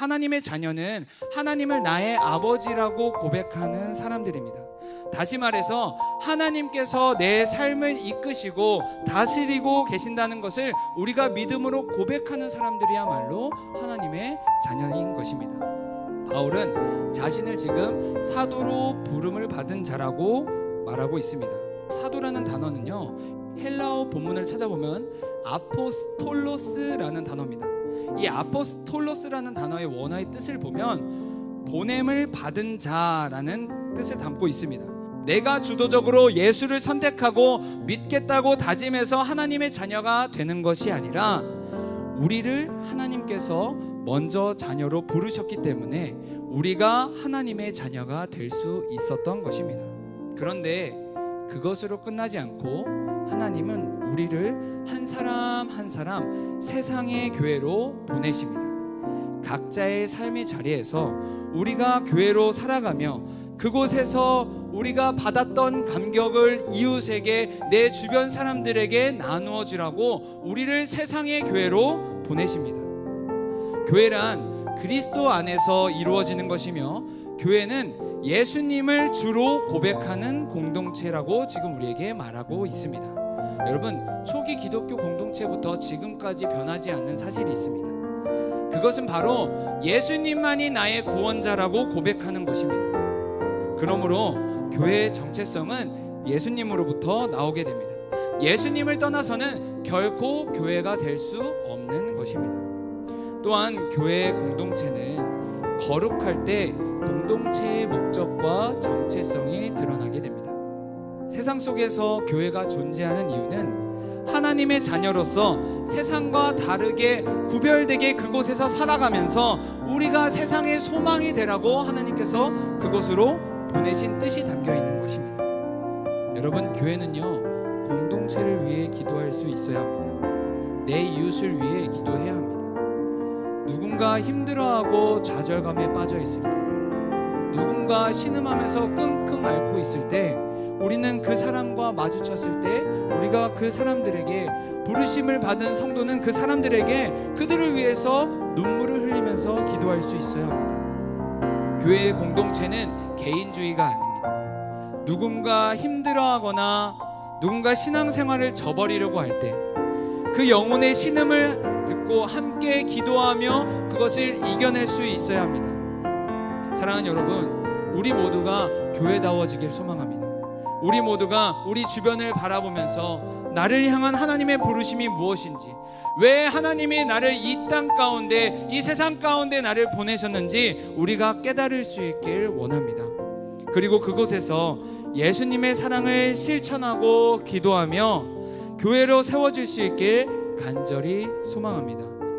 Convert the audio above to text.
하나님의 자녀는 하나님을 나의 아버지라고 고백하는 사람들입니다. 다시 말해서 하나님께서 내 삶을 이끄시고 다스리고 계신다는 것을 우리가 믿음으로 고백하는 사람들이야말로 하나님의 자녀인 것입니다. 바울은 자신을 지금 사도로 부름을 받은 자라고 말하고 있습니다. 사도라는 단어는요. 헬라어 본문을 찾아보면 아포스톨로스라는 단어입니다. 이 아포스톨로스라는 단어의 원어의 뜻을 보면 보냄을 받은 자라는 뜻을 담고 있습니다. 내가 주도적으로 예수를 선택하고 믿겠다고 다짐해서 하나님의 자녀가 되는 것이 아니라 우리를 하나님께서 먼저 자녀로 부르셨기 때문에 우리가 하나님의 자녀가 될 수 있었던 것입니다. 그런데 그것으로 끝나지 않고 하나님은 우리를 한 사람 한 사람 세상의 교회로 보내십니다. 각자의 삶의 자리에서 우리가 교회로 살아가며 그곳에서 우리가 받았던 감격을 이웃에게 내 주변 사람들에게 나누어 주라고 우리를 세상의 교회로 보내십니다. 교회란 그리스도 안에서 이루어지는 것이며 교회는 예수님을 주로 고백하는 공동체라고 지금 우리에게 말하고 있습니다. 여러분, 초기 기독교 공동체부터 지금까지 변하지 않는 사실이 있습니다. 그것은 바로 예수님만이 나의 구원자라고 고백하는 것입니다. 그러므로 교회의 정체성은 예수님으로부터 나오게 됩니다. 예수님을 떠나서는 결코 교회가 될 수 없는 것입니다. 또한 교회의 공동체는 거룩할 때 공동체의 목적과 정체성이 드러나게 됩니다. 세상 속에서 교회가 존재하는 이유는 하나님의 자녀로서 세상과 다르게 구별되게 그곳에서 살아가면서 우리가 세상의 소망이 되라고 하나님께서 그곳으로 보내신 뜻이 담겨 있는 것입니다. 여러분, 교회는요, 공동체를 위해 기도할 수 있어야 합니다. 내 이웃을 위해 기도해야. 누군가 힘들어하고 좌절감에 빠져 있을 때, 누군가 신음하면서 끙끙 앓고 있을 때, 우리는 그 사람과 마주쳤을 때, 우리가 그 사람들에게 부르심을 받은 성도는 그 사람들에게 그들을 위해서 눈물을 흘리면서 기도할 수 있어야 합니다. 교회의 공동체는 개인주의가 아닙니다. 누군가 힘들어하거나 누군가 신앙생활을 저버리려고 할 때 그 영혼의 신음을 듣고 함께 기도하며 그것을 이겨낼 수 있어야 합니다. 사랑하는 여러분, 우리 모두가 교회다워지길 소망합니다. 우리 모두가 우리 주변을 바라보면서 나를 향한 하나님의 부르심이 무엇인지, 왜 하나님이 나를 이 땅 가운데, 이 세상 가운데 나를 보내셨는지 우리가 깨달을 수 있길 원합니다. 그리고 그곳에서 예수님의 사랑을 실천하고 기도하며 교회로 세워질 수 있길 간절히 소망합니다.